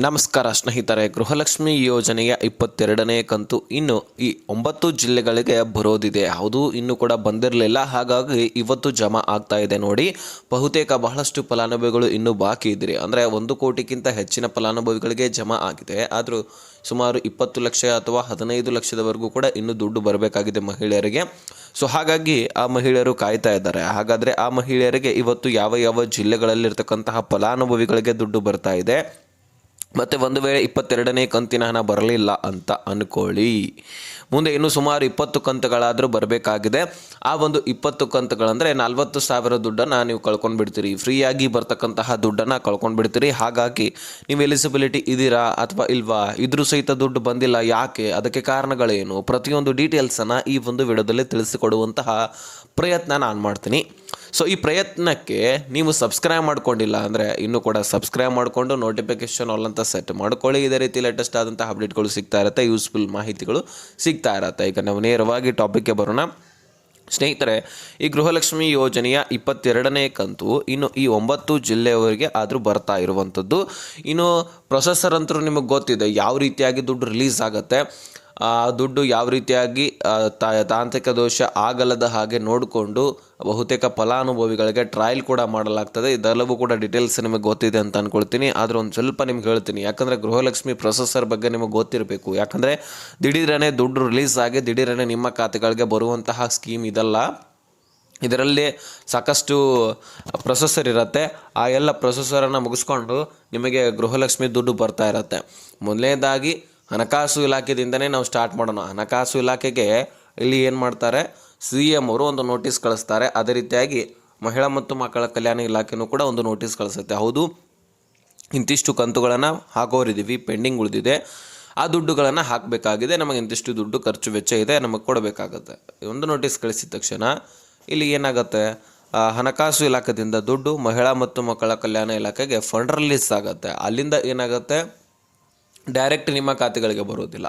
ನಮಸ್ಕಾರ ಸ್ನೇಹಿತರೆ, ಗೃಹಲಕ್ಷ್ಮಿ ಯೋಜನೆಯ ಇಪ್ಪತ್ತೆರಡನೇ ಕಂತು ಇನ್ನು ಈ ಒಂಬತ್ತು ಜಿಲ್ಲೆಗಳಿಗೆ ಬರೋದಿದೆ. ಹೌದು, ಇನ್ನೂ ಕೂಡ ಬಂದಿರಲಿಲ್ಲ. ಹಾಗಾಗಿ ಇವತ್ತು ಜಮಾ ಆಗ್ತಾ ಇದೆ ನೋಡಿ. ಬಹುತೇಕ ಬಹಳಷ್ಟು ಫಲಾನುಭವಿಗಳು ಇನ್ನೂ ಬಾಕಿ ಇದ್ರಿ ಅಂದರೆ ಒಂದು ಕೋಟಿಗಿಂತ ಹೆಚ್ಚಿನ ಫಲಾನುಭವಿಗಳಿಗೆ ಜಮಾ ಆಗಿದೆ. ಆದರೂ ಸುಮಾರು ಇಪ್ಪತ್ತು ಲಕ್ಷ ಅಥವಾ ಹದಿನೈದು ಲಕ್ಷದವರೆಗೂ ಕೂಡ ಇನ್ನೂ ದುಡ್ಡು ಬರಬೇಕಾಗಿದೆ ಮಹಿಳೆಯರಿಗೆ. ಸೊ ಹಾಗಾಗಿ ಆ ಮಹಿಳೆಯರು ಕಾಯ್ತಾ ಇದ್ದಾರೆ. ಹಾಗಾದರೆ ಆ ಮಹಿಳೆಯರಿಗೆ ಇವತ್ತು ಯಾವ ಯಾವ ಜಿಲ್ಲೆಗಳಲ್ಲಿರ್ತಕ್ಕಂತಹ ಫಲಾನುಭವಿಗಳಿಗೆ ದುಡ್ಡು ಬರ್ತಾ ಇದೆ? ಮತ್ತು ಒಂದು ವೇಳೆ ಇಪ್ಪತ್ತೆರಡನೇ ಕಂತಿನ ಹಣ ಬರಲಿಲ್ಲ ಅಂತ ಅಂದ್ಕೊಳ್ಳಿ ಮುಂದೆ ಇನ್ನೂ ಸುಮಾರು ಇಪ್ಪತ್ತು ಕಂತುಗಳಾದರೂ ಬರಬೇಕಾಗಿದೆ. ಆ ಒಂದು ಇಪ್ಪತ್ತು ಕಂತುಗಳಂದರೆ ನಲ್ವತ್ತು ಸಾವಿರ ದುಡ್ಡನ್ನು ನೀವು ಕಳ್ಕೊಂಡು ಬಿಡ್ತೀರಿ ಫ್ರೀಯಾಗಿ ಬರ್ತಕ್ಕಂತಹ ದುಡ್ಡನ್ನು ಕಳ್ಕೊಂಡು ಬಿಡ್ತೀರಿ ಹಾಗಾಗಿ ನೀವು ಎಲಿಜಿಬಿಲಿಟಿ ಇದ್ದೀರಾ ಅಥವಾ ಇಲ್ವಾ? ಇದ್ರೂ ಸಹಿತ ದುಡ್ಡು ಬಂದಿಲ್ಲ ಯಾಕೆ? ಅದಕ್ಕೆ ಕಾರಣಗಳೇನು? ಪ್ರತಿಯೊಂದು ಡೀಟೇಲ್ಸನ್ನು ಈ ಒಂದು ವಿಡಿಯೋದಲ್ಲಿ ತಿಳಿಸಿಕೊಡುವಂತಹ ಪ್ರಯತ್ನ ನಾನು ಮಾಡ್ತೀನಿ. ಸೊ ಈ ಪ್ರಯತ್ನಕ್ಕೆ ನೀವು ಸಬ್ಸ್ಕ್ರೈಬ್ ಮಾಡ್ಕೊಂಡಿಲ್ಲ ಅಂದರೆ ಇನ್ನೂ ಕೂಡ ಸಬ್ಸ್ಕ್ರೈಬ್ ಮಾಡಿಕೊಂಡು ನೋಟಿಫಿಕೇಶನ್ ಆಲ್ ಅಂತ ಸೆಟ್ ಮಾಡ್ಕೊಳ್ಳಿ. ಇದೇ ರೀತಿ ಲೇಟೆಸ್ಟ್ ಆದಂಥ ಅಪ್ಡೇಟ್ಗಳು ಸಿಗ್ತಾ ಇರುತ್ತೆ ಯೂಸ್ಫುಲ್ ಮಾಹಿತಿಗಳು ಸಿಗ್ತಾ ಇರುತ್ತೆ. ಈಗ ನಾವು ನೇರವಾಗಿ ಟಾಪಿಕ್ಗೆ ಬರೋಣ. ಸ್ನೇಹಿತರೆ, ಈ ಗೃಹಲಕ್ಷ್ಮಿ ಯೋಜನೆಯ ಇಪ್ಪತ್ತೆರಡನೇ ಕಂತು ಇನ್ನು ಈ ಒಂಬತ್ತು ಜಿಲ್ಲೆಯವರಿಗೆ ಆದರೂ ಬರ್ತಾ ಇರುವಂಥದ್ದು. ಇನ್ನು ಪ್ರೊಸೆಸರ್ ಅಂತರೂ ನಿಮಗೆ ಗೊತ್ತಿದೆ, ಯಾವ ರೀತಿಯಾಗಿ ದುಡ್ಡು ರಿಲೀಸ್ ಆಗುತ್ತೆ. ಆ ದುಡ್ಡು ಯಾವ ರೀತಿಯಾಗಿ ತಾಂತ್ರಿಕ ದೋಷ ಆಗಲದ ಹಾಗೆ ನೋಡಿಕೊಂಡು ಬಹುತೇಕ ಫಲಾನುಭವಿಗಳಿಗೆ ಟ್ರಯಲ್ ಕೂಡ ಮಾಡಲಾಗ್ತದೆ. ಇದೆಲ್ಲವೂ ಕೂಡ ಡೀಟೇಲ್ಸ್ ನಿಮಗೆ ಗೊತ್ತಿದೆ ಅಂತ ಅಂದ್ಕೊಳ್ತೀನಿ ಆದರೂ ಒಂದು ಸ್ವಲ್ಪ ನಿಮ್ಗೆ ಹೇಳ್ತೀನಿ. ಯಾಕಂದರೆ ಗೃಹಲಕ್ಷ್ಮಿ ಪ್ರೊಸೆಸರ್ ಬಗ್ಗೆ ನಿಮಗೆ ಗೊತ್ತಿರಬೇಕು. ಯಾಕಂದರೆ ದಿಢೀರನೆ ದುಡ್ಡು ರಿಲೀಸ್ ಆಗಿ ದಿಢೀರನೆ ನಿಮ್ಮ ಖಾತೆಗಳಿಗೆ ಬರುವಂತಹ ಸ್ಕೀಮ್ ಇದಲ್ಲ. ಇದರಲ್ಲಿ ಸಾಕಷ್ಟು ಪ್ರೊಸೆಸರ್ ಇರುತ್ತೆ. ಆ ಎಲ್ಲ ಪ್ರೊಸೆಸರನ್ನು ಮುಗಿಸ್ಕೊಂಡು ನಿಮಗೆ ಗೃಹಲಕ್ಷ್ಮಿ ದುಡ್ಡು ಬರ್ತಾ ಇರುತ್ತೆ. ಮೊದಲನೇದಾಗಿ ಹಣಕಾಸು ಇಲಾಖೆದಿಂದನೇ ನಾವು ಸ್ಟಾರ್ಟ್ ಮಾಡೋಣ. ಹಣಕಾಸು ಇಲಾಖೆಗೆ ಇಲ್ಲಿ ಏನು ಮಾಡ್ತಾರೆ? ಸಿ ಎಂ ಅವರು ಒಂದು ನೋಟಿಸ್ ಕಳಿಸ್ತಾರೆ. ಅದೇ ರೀತಿಯಾಗಿ ಮಹಿಳಾ ಮತ್ತು ಮಕ್ಕಳ ಕಲ್ಯಾಣ ಇಲಾಖೆನೂ ಕೂಡ ಒಂದು ನೋಟಿಸ್ ಕಳಿಸುತ್ತೆ. ಹೌದು, ಇಂತಿಷ್ಟು ಕಂತುಗಳನ್ನು ಹಾಕೋರಿದ್ದೀವಿ, ಪೆಂಡಿಂಗ್ ಉಳಿದಿದೆ. ಆ ದುಡ್ಡುಗಳನ್ನು ಹಾಕಬೇಕಾಗಿದೆ. ನಮಗೆ ಇಂತಿಷ್ಟು ದುಡ್ಡು ಖರ್ಚು ವೆಚ್ಚ ಇದೆ, ನಮಗೆ ಕೊಡಬೇಕಾಗತ್ತೆ. ಒಂದು ನೋಟಿಸ್ ಕಳಿಸಿದ ತಕ್ಷಣ ಇಲ್ಲಿ ಏನಾಗುತ್ತೆ? ಹಣಕಾಸು ಇಲಾಖೆದಿಂದ ದುಡ್ಡು ಮಹಿಳಾ ಮತ್ತು ಮಕ್ಕಳ ಕಲ್ಯಾಣ ಇಲಾಖೆಗೆ ಫಂಡ್ ರಿಲೀಸ್ ಆಗುತ್ತೆ. ಅಲ್ಲಿಂದ ಏನಾಗುತ್ತೆ? ಡೈರೆಕ್ಟ್ ನಿಮ್ಮ ಖಾತೆಗಳಿಗೆ ಬರೋದಿಲ್ಲ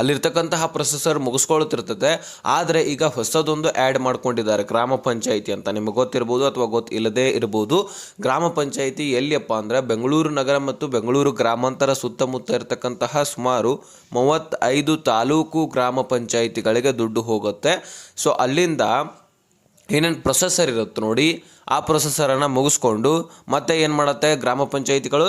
ಅಲ್ಲಿರ್ತಕ್ಕಂತಹ ಪ್ರೊಸೆಸರ್ ಮುಗಿಸ್ಕೊಳ್ತಿರ್ತದೆ ಆದರೆ ಈಗ ಹೊಸದೊಂದು ಆ್ಯಡ್ ಮಾಡ್ಕೊಂಡಿದ್ದಾರೆ ಗ್ರಾಮ ಪಂಚಾಯಿತಿ ಅಂತ. ನಿಮಗೆ ಗೊತ್ತಿರ್ಬೋದು ಅಥವಾ ಗೊತ್ತಿಲ್ಲದೇ ಇರ್ಬೋದು. ಗ್ರಾಮ ಪಂಚಾಯಿತಿ ಎಲ್ಲಿಯಪ್ಪ ಅಂದರೆ ಬೆಂಗಳೂರು ನಗರ ಮತ್ತು ಬೆಂಗಳೂರು ಗ್ರಾಮಾಂತರ ಸುತ್ತಮುತ್ತ ಇರತಕ್ಕಂತಹ ಸುಮಾರು ಮೂವತ್ತೈದು ತಾಲೂಕು ಗ್ರಾಮ ಪಂಚಾಯಿತಿಗಳಿಗೆ ದುಡ್ಡು ಹೋಗುತ್ತೆ. ಸೊ ಅಲ್ಲಿಂದ ಏನೇನು ಪ್ರೊಸೆಸರ್ ಇರುತ್ತೆ ನೋಡಿ, ಆ ಪ್ರೊಸೆಸರನ್ನು ಮುಗಿಸ್ಕೊಂಡು ಮತ್ತೆ ಏನು ಮಾಡುತ್ತೆ? ಗ್ರಾಮ ಪಂಚಾಯಿತಿಗಳು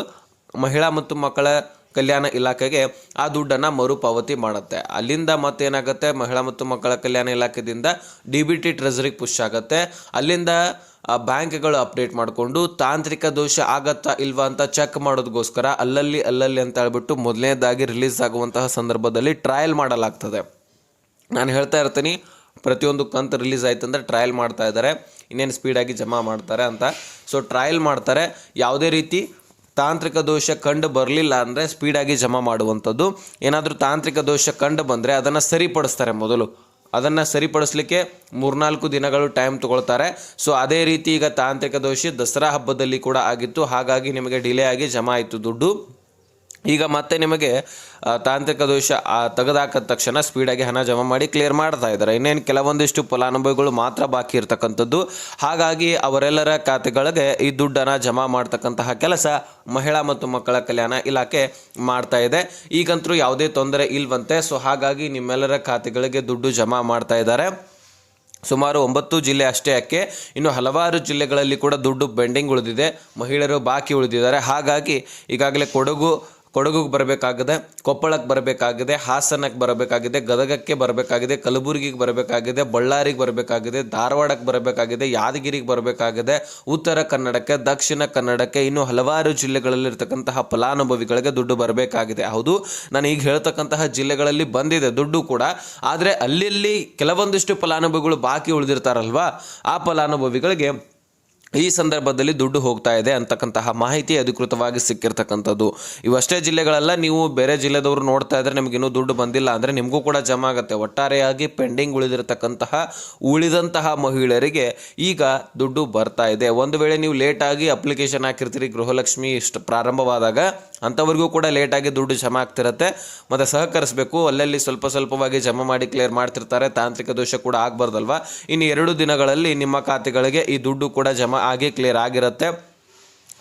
ಮಹಿಳಾ ಮತ್ತು ಮಕ್ಕಳ ಕಲ್ಯಾಣ ಇಲಾಖೆಗೆ ಆ ದುಡ್ಡನ್ನು ಮರುಪಾವತಿ ಮಾಡುತ್ತೆ. ಅಲ್ಲಿಂದ ಮತ್ತೇನಾಗುತ್ತೆ? ಮಹಿಳಾ ಮತ್ತು ಮಕ್ಕಳ ಕಲ್ಯಾಣ ಇಲಾಖೆದಿಂದ ಡಿ ಬಿ ಟಿ ಟ್ರೆಸರಿಗೆ ಪುಷ್ ಆಗುತ್ತೆ. ಅಲ್ಲಿಂದ ಬ್ಯಾಂಕ್ಗಳು ಅಪ್ಡೇಟ್ ಮಾಡಿಕೊಂಡು ತಾಂತ್ರಿಕ ದೋಷ ಆಗತ್ತಾ ಇಲ್ವಾ ಅಂತ ಚೆಕ್ ಮಾಡೋದಕ್ಕೋಸ್ಕರ ಅಲ್ಲಲ್ಲಿ ಅಲ್ಲಲ್ಲಿ ಅಂತ ಹೇಳ್ಬಿಟ್ಟು ಮೊದಲನೇದಾಗಿ ರಿಲೀಸ್ ಆಗುವಂತಹ ಸಂದರ್ಭದಲ್ಲಿ ಟ್ರಯಲ್ ಮಾಡಲಾಗ್ತದೆ. ನಾನು ಹೇಳ್ತಾ ಇರ್ತೀನಿ, ಪ್ರತಿಯೊಂದು ಕಂತು ರಿಲೀಸ್ ಆಯ್ತು ಅಂದರೆ ಟ್ರಯಲ್ ಮಾಡ್ತಾ ಇದ್ದಾರೆ. ಇನ್ನೇನು ಸ್ಪೀಡಾಗಿ ಜಮಾ ಮಾಡ್ತಾರೆ ಅಂತ. ಸೊ, ಟ್ರಯಲ್ ಮಾಡ್ತಾರೆ. ಯಾವುದೇ ರೀತಿ ತಾಂತ್ರಿಕ ದೋಷ ಕಂಡು ಬರಲಿಲ್ಲ ಅಂದರೆ ಸ್ಪೀಡಾಗಿ ಜಮಾ ಮಾಡುವಂಥದ್ದು. ಏನಾದರೂ ತಾಂತ್ರಿಕ ದೋಷ ಕಂಡು ಬಂದರೆ ಅದನ್ನು ಸರಿಪಡಿಸ್ತಾರೆ ಮೊದಲು. ಅದನ್ನು ಸರಿಪಡಿಸಲಿಕ್ಕೆ ಮೂರ್ನಾಲ್ಕು ದಿನಗಳು ಟೈಮ್ ತಗೊಳ್ತಾರೆ. ಸೊ ಅದೇ ರೀತಿ ಈಗ ತಾಂತ್ರಿಕ ದೋಷ ದಸರಾ ಹಬ್ಬದಲ್ಲಿ ಕೂಡ ಆಗಿತ್ತು. ಹಾಗಾಗಿ ನಿಮಗೆ ಡಿಲೇ ಆಗಿ ಜಮಾ ಆಯಿತು ದುಡ್ಡು. ಈಗ ಮತ್ತೆ ನಿಮಗೆ ತಾಂತ್ರಿಕ ದೋಷ ತೆಗೆದಾಕದ ತಕ್ಷಣ ಸ್ಪೀಡಾಗಿ ಹಣ ಜಮಾ ಮಾಡಿ ಕ್ಲಿಯರ್ ಮಾಡ್ತಾ ಇದ್ದಾರೆ. ಇನ್ನೇನು ಕೆಲವೊಂದಿಷ್ಟು ಫಲಾನುಭವಿಗಳು ಮಾತ್ರ ಬಾಕಿ ಇರ್ತಕ್ಕಂಥದ್ದು. ಹಾಗಾಗಿ ಅವರೆಲ್ಲರ ಖಾತೆಗಳಿಗೆ ಈ ದುಡ್ಡನ್ನು ಜಮಾ ಮಾಡ್ತಕ್ಕಂತಹ ಕೆಲಸ ಮಹಿಳಾ ಮತ್ತು ಮಕ್ಕಳ ಕಲ್ಯಾಣ ಇಲಾಖೆ ಮಾಡ್ತಾ ಇದೆ. ಈಗಂತೂ ಯಾವುದೇ ತೊಂದರೆ ಇಲ್ವಂತೆ. ಸೊ, ಹಾಗಾಗಿ ನಿಮ್ಮೆಲ್ಲರ ಖಾತೆಗಳಿಗೆ ದುಡ್ಡು ಜಮಾ ಮಾಡ್ತಾ ಇದ್ದಾರೆ. ಸುಮಾರು ಒಂಬತ್ತು ಜಿಲ್ಲೆ ಅಷ್ಟೇ ಯಾಕೆ ಇನ್ನು ಹಲವಾರು ಜಿಲ್ಲೆಗಳಲ್ಲಿ ಕೂಡ ದುಡ್ಡು ಬೆಂಡಿಂಗ್ ಉಳಿದಿದೆ. ಮಹಿಳೆಯರು ಬಾಕಿ ಉಳಿದಿದ್ದಾರೆ. ಹಾಗಾಗಿ ಈಗಾಗಲೇ ಕೊಡಗು ಕೊಡಗುಗೆ ಬರಬೇಕಾಗಿದೆ, ಕೊಪ್ಪಳಕ್ಕೆ ಬರಬೇಕಾಗಿದೆ, ಹಾಸನಕ್ಕೆ ಬರಬೇಕಾಗಿದೆ, ಗದಗಕ್ಕೆ ಬರಬೇಕಾಗಿದೆ, ಕಲಬುರಗಿಗೆ ಬರಬೇಕಾಗಿದೆ, ಬಳ್ಳಾರಿಗೆ ಬರಬೇಕಾಗಿದೆ, ಧಾರವಾಡಕ್ಕೆ ಬರಬೇಕಾಗಿದೆ, ಯಾದಗಿರಿಗೆ ಬರಬೇಕಾಗಿದೆ, ಉತ್ತರ ಕನ್ನಡಕ್ಕೆ, ದಕ್ಷಿಣ ಕನ್ನಡಕ್ಕೆ, ಇನ್ನು ಹಲವಾರು ಜಿಲ್ಲೆಗಳಲ್ಲಿರ್ತಕ್ಕಂತಹ ಫಲಾನುಭವಿಗಳಿಗೆ ದುಡ್ಡು ಬರಬೇಕಾಗಿದೆ. ಹೌದು, ನಾನು ಈಗ ಹೇಳ್ತಕ್ಕಂತಹ ಜಿಲ್ಲೆಗಳಲ್ಲಿ ಬಂದಿದೆ ದುಡ್ಡು ಕೂಡ, ಆದರೆ ಅಲ್ಲಿ ಕೆಲವೊಂದಿಷ್ಟು ಫಲಾನುಭವಿಗಳು ಬಾಕಿ ಉಳಿದಿರ್ತಾರಲ್ವಾ? ಆ ಫಲಾನುಭವಿಗಳಿಗೆ ಈ ಸಂದರ್ಭದಲ್ಲಿ ದುಡ್ಡು ಹೋಗ್ತಾ ಇದೆ ಅಂತಕ್ಕಂತಹ ಮಾಹಿತಿ ಅಧಿಕೃತವಾಗಿ ಸಿಕ್ಕಿರ್ತಕ್ಕಂಥದ್ದು. ಇವಷ್ಟೇ ಜಿಲ್ಲೆಗಳೆಲ್ಲ, ನೀವು ಬೇರೆ ಜಿಲ್ಲೆದವರು ನೋಡ್ತಾ ಇದ್ರೆ ನಿಮಗೆ ಇನ್ನೂ ದುಡ್ಡು ಬಂದಿಲ್ಲ ಅಂದರೆ ನಿಮಗೂ ಕೂಡ ಜಮಾ ಆಗುತ್ತೆ. ಒಟ್ಟಾರೆಯಾಗಿ ಪೆಂಡಿಂಗ್ ಉಳಿದಿರತಕ್ಕಂತಹ, ಉಳಿದಂತಹ ಮಹಿಳೆಯರಿಗೆ ಈಗ ದುಡ್ಡು ಬರ್ತಾ ಇದೆ. ಒಂದು ವೇಳೆ ನೀವು ಲೇಟಾಗಿ ಅಪ್ಲಿಕೇಶನ್ ಹಾಕಿರ್ತೀರಿ, ಗೃಹಲಕ್ಷ್ಮಿ ಇಷ್ಟು ಪ್ರಾರಂಭವಾದಾಗ ಅಂಥವ್ರಿಗೂ ಕೂಡ ಲೇಟಾಗಿ ದುಡ್ಡು ಜಮಾ ಆಗ್ತಿರತ್ತೆ. ಮತ್ತು ಸಹಕರಿಸಬೇಕು. ಅಲ್ಲಲ್ಲಿ ಸ್ವಲ್ಪ ಸ್ವಲ್ಪವಾಗಿ ಜಮಾ ಮಾಡಿ ಕ್ಲಿಯರ್ ಮಾಡ್ತಿರ್ತಾರೆ. ತಾಂತ್ರಿಕ ದೋಷ ಕೂಡ ಆಗಬಾರ್ದಲ್ವಾ? ಇನ್ನು ಎರಡು ದಿನಗಳಲ್ಲಿ ನಿಮ್ಮ ಖಾತೆಗಳಿಗೆ ಈ ದುಡ್ಡು ಕೂಡ ಜಮಾ ಆಗಿ ಕ್ಲಿಯರ್ ಆಗಿರುತ್ತೆ.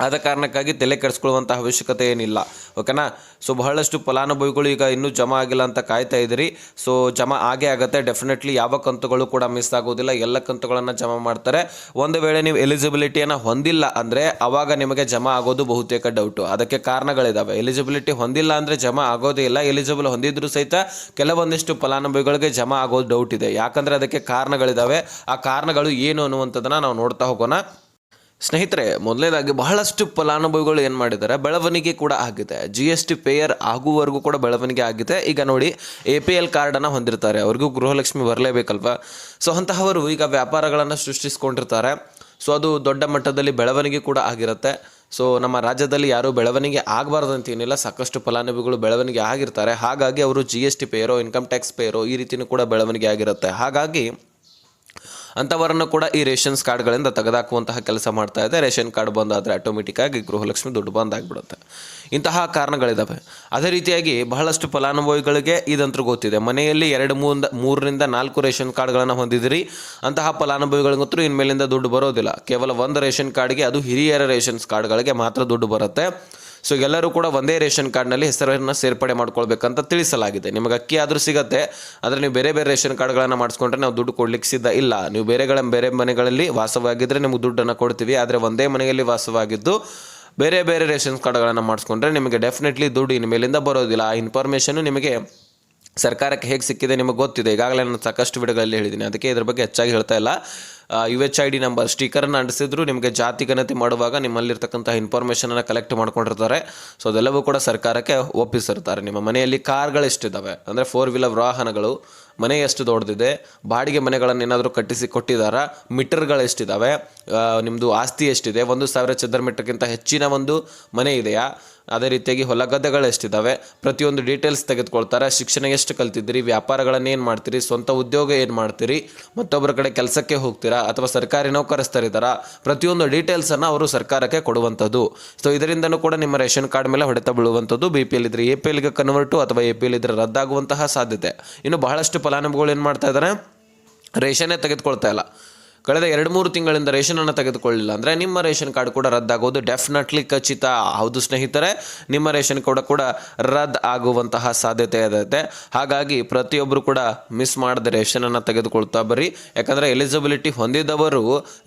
ಆದ ಕಾರಣಕ್ಕಾಗಿ ತಲೆ ಕೆಡಿಸ್ಕೊಳ್ಳುವಂಥ ಅವಶ್ಯಕತೆ ಏನಿಲ್ಲ. ಓಕೆನಾ? ಸೊ ಬಹಳಷ್ಟು ಫಲಾನುಭವಿಗಳು ಈಗ ಇನ್ನೂ ಜಮಾ ಆಗಿಲ್ಲ ಅಂತ ಕಾಯ್ತಾ ಇದ್ದೀರಿ. ಸೊ ಜಮಾ ಆಗೇ ಆಗುತ್ತೆ. ಡೆಫಿನೆಟ್ಲಿ ಯಾವ ಕಂತುಗಳು ಕೂಡ ಮಿಸ್ ಆಗೋದಿಲ್ಲ. ಎಲ್ಲ ಕಂತುಗಳನ್ನು ಜಮಾ ಮಾಡ್ತಾರೆ. ಒಂದು ವೇಳೆ ನೀವು ಎಲಿಜಿಬಿಲಿಟಿಯನ್ನು ಹೊಂದಿಲ್ಲ ಅಂದರೆ ಆವಾಗ ನಿಮಗೆ ಜಮಾ ಆಗೋದು ಬಹುತೇಕ ಡೌಟು ಅದಕ್ಕೆ ಕಾರಣಗಳಿದ್ದಾವೆ ಎಲಿಜಿಬಿಲಿಟಿ ಹೊಂದಿಲ್ಲ ಅಂದರೆ ಜಮಾ ಆಗೋದೇ ಇಲ್ಲ. ಎಲಿಜಿಬಲ್ ಹೊಂದಿದ್ರೂ ಸಹಿತ ಕೆಲವೊಂದಿಷ್ಟು ಫಲಾನುಭವಿಗಳಿಗೆ ಜಮಾ ಆಗೋದು ಡೌಟ್ ಇದೆ. ಯಾಕಂದರೆ ಅದಕ್ಕೆ ಕಾರಣಗಳಿದ್ದಾವೆ ಆ ಕಾರಣಗಳು ಏನು ಅನ್ನುವಂಥದ್ದನ್ನು ನಾವು ನೋಡ್ತಾ ಹೋಗೋಣ. ಸ್ನೇಹಿತರೆ, ಮೊದಲನೇದಾಗಿ ಬಹಳಷ್ಟು ಫಲಾನುಭವಿಗಳು ಏನು ಮಾಡಿದ್ದಾರೆ? ಬೆಳವಣಿಗೆ ಕೂಡ ಆಗಿದೆ. ಜಿ ಎಸ್ ಟಿ ಪೇಯರ್ ಆಗುವವರೆಗೂ ಕೂಡ ಬೆಳವಣಿಗೆ ಆಗಿದೆ. ಈಗ ನೋಡಿ ಎ ಪಿ ಎಲ್ ಕಾರ್ಡನ್ನು ಹೊಂದಿರ್ತಾರೆ. ಅವ್ರಿಗೂ ಗೃಹಲಕ್ಷ್ಮಿ ಬರಲೇಬೇಕಲ್ವಾ? ಸೊ ಅಂತಹವರು ಈಗ ವ್ಯಾಪಾರಗಳನ್ನು ಸೃಷ್ಟಿಸ್ಕೊಂಡಿರ್ತಾರೆ. ಸೊ ಅದು ದೊಡ್ಡ ಮಟ್ಟದಲ್ಲಿ ಬೆಳವಣಿಗೆ ಕೂಡ ಆಗಿರುತ್ತೆ. ಸೊ ನಮ್ಮ ರಾಜ್ಯದಲ್ಲಿ ಯಾರೂ ಬೆಳವಣಿಗೆ ಆಗಬಾರ್ದು ಅಂತ ಏನಿಲ್ಲ. ಸಾಕಷ್ಟು ಫಲಾನುಭವಿಗಳು ಬೆಳವಣಿಗೆ ಆಗಿರ್ತಾರೆ. ಹಾಗಾಗಿ ಅವರು ಜಿ ಎಸ್ ಟಿ ಪೇಯರೋ ಇನ್ಕಮ್ ಟ್ಯಾಕ್ಸ್ ಪೇಯರೋ ಈ ರೀತಿಯೂ ಕೂಡ ಬೆಳವಣಿಗೆ ಆಗಿರುತ್ತೆ. ಹಾಗಾಗಿ ಅಂಥವರನ್ನು ಕೂಡ ಈ ರೇಷನ್ಸ್ ಕಾರ್ಡ್ಗಳಿಂದ ತೆಗೆದಾಕುವಂತಹ ಕೆಲಸ ಮಾಡ್ತಾ ಇದೆ. ರೇಷನ್ ಕಾರ್ಡ್ ಬಂದಾದರೆ ಆಟೋಮೆಟಿಕ್ಕಾಗಿ ಗೃಹಲಕ್ಷ್ಮಿ ದುಡ್ಡು ಬಂದಾಗ್ಬಿಡುತ್ತೆ ಇಂತಹ ಕಾರಣಗಳಿದ್ದಾವೆ ಅದೇ ರೀತಿಯಾಗಿ ಬಹಳಷ್ಟು ಫಲಾನುಭವಿಗಳಿಗೆ ಇದಂತೂ ಗೊತ್ತಿದೆ. ಮನೆಯಲ್ಲಿ ಎರಡು ಮೂರಿಂದ ಮೂರರಿಂದ ನಾಲ್ಕು ರೇಷನ್ ಕಾರ್ಡ್ಗಳನ್ನು ಹೊಂದಿದಿರಿ. ಅಂತಹ ಫಲಾನುಭವಿಗಳಿಗಂತೂ ಇನ್ಮೇಲಿಂದ ದುಡ್ಡು ಬರೋದಿಲ್ಲ. ಕೇವಲ ಒಂದು ರೇಷನ್ ಕಾರ್ಡ್ಗೆ ಅದು ಹಿರಿಯರ ರೇಷನ್ಸ್ ಕಾರ್ಡ್ಗಳಿಗೆ ಮಾತ್ರ ದುಡ್ಡು ಬರುತ್ತೆ. ಸೊ ಎಲ್ಲರೂ ಕೂಡ ಒಂದೇ ರೇಷನ್ ಕಾರ್ಡ್ನಲ್ಲಿ ಹೆಸರನ್ನು ಸೇರ್ಪಡೆ ಮಾಡ್ಕೊಳ್ಬೇಕಂತ ತಿಳಿಸಲಾಗಿದೆ. ನಿಮಗೆ ಅಕ್ಕಿ ಆದರೂ ಸಿಗುತ್ತೆ, ಆದರೆ ನೀವು ಬೇರೆ ಬೇರೆ ರೇಷನ್ ಕಾರ್ಡ್ಗಳನ್ನು ಮಾಡಿಸ್ಕೊಂಡ್ರೆ ನಾವು ದುಡ್ಡು ಕೊಡ್ಲಿಕ್ಕೆ ಸಿದ್ಧ ಇಲ್ಲ. ನೀವು ಬೇರೆಗಳ ಬೇರೆ ಮನೆಗಳಲ್ಲಿ ವಾಸವಾಗಿದ್ದರೆ ನಿಮಗೆ ದುಡ್ಡನ್ನು ಕೊಡ್ತೀವಿ, ಆದರೆ ಒಂದೇ ಮನೆಯಲ್ಲಿ ವಾಸವಾಗಿದ್ದು ಬೇರೆ ಬೇರೆ ರೇಷನ್ ಕಾರ್ಡ್ಗಳನ್ನು ಮಾಡಿಸ್ಕೊಂಡ್ರೆ ನಿಮಗೆ ಡೆಫಿನೆಟ್ಲಿ ದುಡ್ಡು ಇನ್ಮೇಲಿಂದ ಬರೋದಿಲ್ಲ. ಆ ಇನ್ಫಾರ್ಮೇಷನ್ನು ನಿಮಗೆ ಸರ್ಕಾರಕ್ಕೆ ಹೇಗೆ ಸಿಕ್ಕಿದೆ ನಿಮಗೆ ಗೊತ್ತಿದೆ. ಈಗಾಗಲೇ ನಾನು ಸಾಕಷ್ಟು ವಿಡಿಯೋಗಳಲ್ಲಿ ಹೇಳಿದ್ದೀನಿ. ಅದಕ್ಕೆ ಇದ್ರ ಬಗ್ಗೆ ಹೆಚ್ಚಾಗಿ ಹೇಳ್ತಾ ಇಲ್ಲ. U H I D number ಸ್ಟಿಕರನ್ನು ಅಂಟಿಸಿದ್ರು. ನಿಮಗೆ ಜಾತಿ ಗಣತಿ ಮಾಡುವಾಗ ನಿಮ್ಮಲ್ಲಿರ್ತಕ್ಕಂಥ ಇನ್ಫಾರ್ಮೇಷನನ್ನು ಕಲೆಕ್ಟ್ ಮಾಡ್ಕೊಂಡಿರ್ತಾರೆ. ಸೊ ಅದೆಲ್ಲವೂ ಕೂಡ ಸರ್ಕಾರಕ್ಕೆ ಒಪ್ಪಿಸಿರ್ತಾರೆ. ನಿಮ್ಮ ಮನೆಯಲ್ಲಿ ಕಾರ್ಗಳು ಎಷ್ಟಿದ್ದಾವೆ ಅಂದರೆ ಫೋರ್ ವೀಲರ್ ವಾಹನಗಳು, ಮನೆ ಎಷ್ಟು ದೊಡ್ಡದಿದೆ, ಬಾಡಿಗೆ ಮನೆಗಳನ್ನು ಏನಾದರೂ ಕಟ್ಟಿಸಿ ಕೊಟ್ಟಿದ್ದಾರಾ ಮೀಟರ್ಗಳು ಎಷ್ಟಿದ್ದಾವೆ ನಿಮ್ಮದು ಆಸ್ತಿ ಎಷ್ಟಿದೆ, ಒಂದು ಸಾವಿರ ಚದರ ಮೀಟರ್ಗಿಂತ ಹೆಚ್ಚಿನ ಒಂದು ಮನೆ ಇದೆಯಾ ಅದೇ ರೀತಿಯಾಗಿ ಹೊಲ ಗದ್ದೆಗಳು ಎಷ್ಟಿದ್ದಾವೆ ಪ್ರತಿಯೊಂದು ಡೀಟೇಲ್ಸ್ ತೆಗೆದುಕೊಳ್ತಾರೆ. ಶಿಕ್ಷಣ ಎಷ್ಟು ಕಲ್ತಿದ್ದೀರಿ, ವ್ಯಾಪಾರಗಳನ್ನು ಏನು ಮಾಡ್ತೀರಿ, ಸ್ವಂತ ಉದ್ಯೋಗ ಏನು ಮಾಡ್ತೀರಿ, ಮತ್ತೊಬ್ಬರ ಕಡೆ ಕೆಲಸಕ್ಕೆ ಹೋಗ್ತೀರಾ ಅಥವಾ ಸರ್ಕಾರಿ ನೌಕರಸ್ಥರಿದ್ದಾರಾ ಪ್ರತಿಯೊಂದು ಡೀಟೇಲ್ಸನ್ನು ಅವರು ಸರ್ಕಾರಕ್ಕೆ ಕೊಡುವಂಥದ್ದು. ಸೊ ಇದರಿಂದನೂ ಕೂಡ ನಿಮ್ಮ ರೇಷನ್ ಕಾರ್ಡ್ ಮೇಲೆ ಹೊಡೆತ ಬೀಳುವಂಥದ್ದು. ಬಿ ಪಿ ಎಲ್ ಇದ್ರೆ ಎ ಪಿ ಎಲ್ಗೆ ಕನ್ವರ್ಟು ಅಥವಾ ಎ ಪಿ ಎಲ್ ಇದ್ರೆ ರದ್ದಾಗುವಂತಹ ಸಾಧ್ಯತೆ. ಇನ್ನು ಬಹಳಷ್ಟು ಫಲಾನುಭವಿಗಳು ಏನು ಮಾಡ್ತಾ ಇದ್ದಾರೆ ರೇಷನ್ನೇ ತೆಗೆದುಕೊಳ್ತಾ ಇಲ್ಲ. ಕಳೆದ ಎರಡು ಮೂರು ತಿಂಗಳಿಂದ ರೇಷನನ್ನು ತೆಗೆದುಕೊಳ್ಳಿಲ್ಲ ಅಂದರೆ ನಿಮ್ಮ ರೇಷನ್ ಕಾರ್ಡ್ ಕೂಡ ರದ್ದಾಗೋದು ಡೆಫಿನೆಟ್ಲಿ ಖಚಿತ. ಹೌದು ಸ್ನೇಹಿತರೆ, ನಿಮ್ಮ ರೇಷನ್ ಕಾರ್ಡ್ ಕೂಡ ರದ್ದು ಆಗುವಂತಹ ಸಾಧ್ಯತೆ ಇದೆ ಹಾಗಾಗಿ ಪ್ರತಿಯೊಬ್ಬರು ಕೂಡ ಮಿಸ್ ಮಾಡದೆ ರೇಷನನ್ನು ತೆಗೆದುಕೊಳ್ತಾ ಬರ್ರಿ. ಯಾಕಂದರೆ ಎಲಿಜಿಬಿಲಿಟಿ ಹೊಂದಿದವರು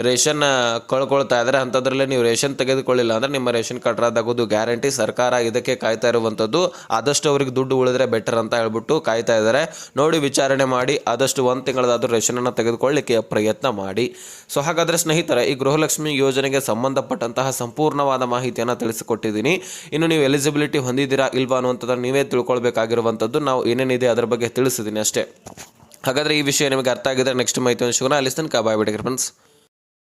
ರೇಷನ್ ಕಳ್ಕೊಳ್ತಾ ಇದ್ದಾರೆ ಅಂಥದ್ರಲ್ಲೇ ನೀವು ರೇಷನ್ ತೆಗೆದುಕೊಳ್ಳಿಲ್ಲ ಅಂದರೆ ನಿಮ್ಮ ರೇಷನ್ ಕಾರ್ಡ್ ರದ್ದಾಗೋದು ಗ್ಯಾರಂಟಿ ಸರ್ಕಾರ ಇದಕ್ಕೆ ಕಾಯ್ತಾ ಇರುವಂಥದ್ದು. ಆದಷ್ಟು ಅವ್ರಿಗೆ ದುಡ್ಡು ಉಳಿದ್ರೆ ಬೆಟರ್ ಅಂತ ಹೇಳ್ಬಿಟ್ಟು ಕಾಯ್ತಾ ಇದ್ದಾರೆ ನೋಡಿ ವಿಚಾರಣೆ ಮಾಡಿ ಆದಷ್ಟು ಒಂದು ತಿಂಗಳದಾದರೂ ರೇಷನನ್ನು ತೆಗೆದುಕೊಳ್ಳಿಕ್ಕೆ ಪ್ರಯತ್ನ ಮಾಡಿ. ಸೊ ಹಾಗಾದರೆ ಸ್ನೇಹಿತರೆ, ಈ ಗೃಹಲಕ್ಷ್ಮಿ ಯೋಜನೆಗೆ ಸಂಬಂಧಪಟ್ಟಂತಹ ಸಂಪೂರ್ಣವಾದ ಮಾಹಿತಿಯನ್ನು ತಿಳಿಸಿಕೊಟ್ಟಿದ್ದೀನಿ. ಇನ್ನು ನೀವು ಎಲಿಜಿಬಿಲಿಟಿ ಹೊಂದಿದ್ದೀರಾ ಇಲ್ವಾ ಅನ್ನುವಂಥದ್ದನ್ನು ನೀವೇ ತಿಳ್ಕೊಳ್ಬೇಕಾಗಿರುವಂಥದ್ದು ನಾವು ಏನೇನಿದೆ ಅದರ ಬಗ್ಗೆ ತಿಳಿಸಿದ್ದೀನಿ ಅಷ್ಟೇ. ಹಾಗಾದರೆ ಈ ವಿಷಯ ನಿಮಗೆ ಅರ್ಥ ಆಗಿದ್ರೆ ನೆಕ್ಸ್ಟ್ ಮಾಹಿತಿ ಸಿಗೋಣ. ಅಲ್ಲಿ ತನಕ ಬಾಯ್ ಫ್ರೆಂಡ್ಸ್